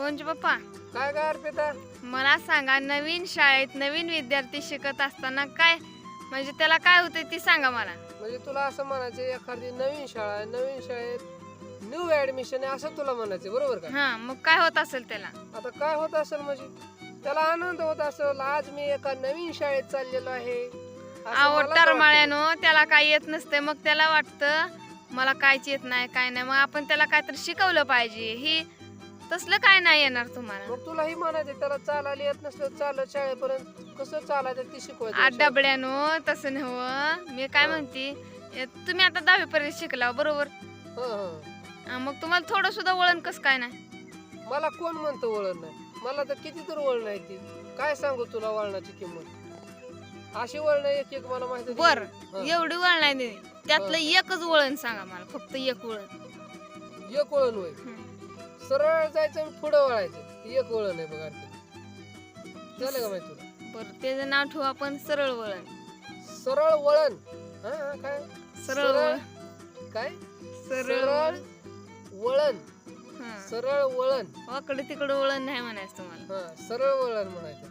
कोणचे पप्पा काय काय अर्पिता? मला सांगा नवीन शाळेत नवीन विद्यार्थी शिकत असताना काय म्हणजे त्याला काय होतं ती सांगा मला. म्हणजे तुला असं म्हणायचं एखादी नवीन शाळा आहे, नवीन शाळेत न्यू ऍडमिशन आहे असं तुला म्हणायचं बरोबर का? हा मग काय होत असेल त्याला? आता काय होत असेल म्हणजे? त्याला आनंद होत असेल आज मी एका नवीन शाळेत चाललेलो आहे. असं मला आवड तर वाटतं. टरमाळ्यानो त्याला काय येत नसते मग त्याला वाटतं मला कायच येत नाही काय नाही मग आपण त्याला काहीतरी शिकवलं पाहिजे. ही तसलं काय नाही येणार तुम्हाला. मग तुला ही म्हणायचं त्याला चालायला येत नसलं चालत शाळेपर्यंत. कसं चालायचं ते शिकवायचं आज डबड्यानो तसं नव्ह. मी काय. म्हणते तुम्ही आता दहावी पर्यंत शिकला बरोबर? हं, हं. हा, मग तुम्हाला थोडं सुद्धा वळण कसं काय नाही? मला कोण म्हणतं वळण नाही? मला तर किती तर वळण आहे ती. काय सांगू तुला वळणाची किंमत? अशी वळण एक एक मला माहिती बर. एवढी वळण नाही दिली. त्यातलं एकच वळण सांगा मला फक्त एक वळण. एक वळण होय. सरळ जायचं आणि पुढं वळायचं. एक वळण आहे बघा. झालं का माहिती तुला? बरं त्याचं नाव ठेवू आपण सरळ वळण. सरळ वळण. हा हा, काय? सरळ वळण. काय? सरळ सरळ वळण. वळण. हा. सरळ वळण. वाकडं तिकडं वळण नाही म्हणायचं तुम्हाला. हा सरळ वळण म्हणायचं.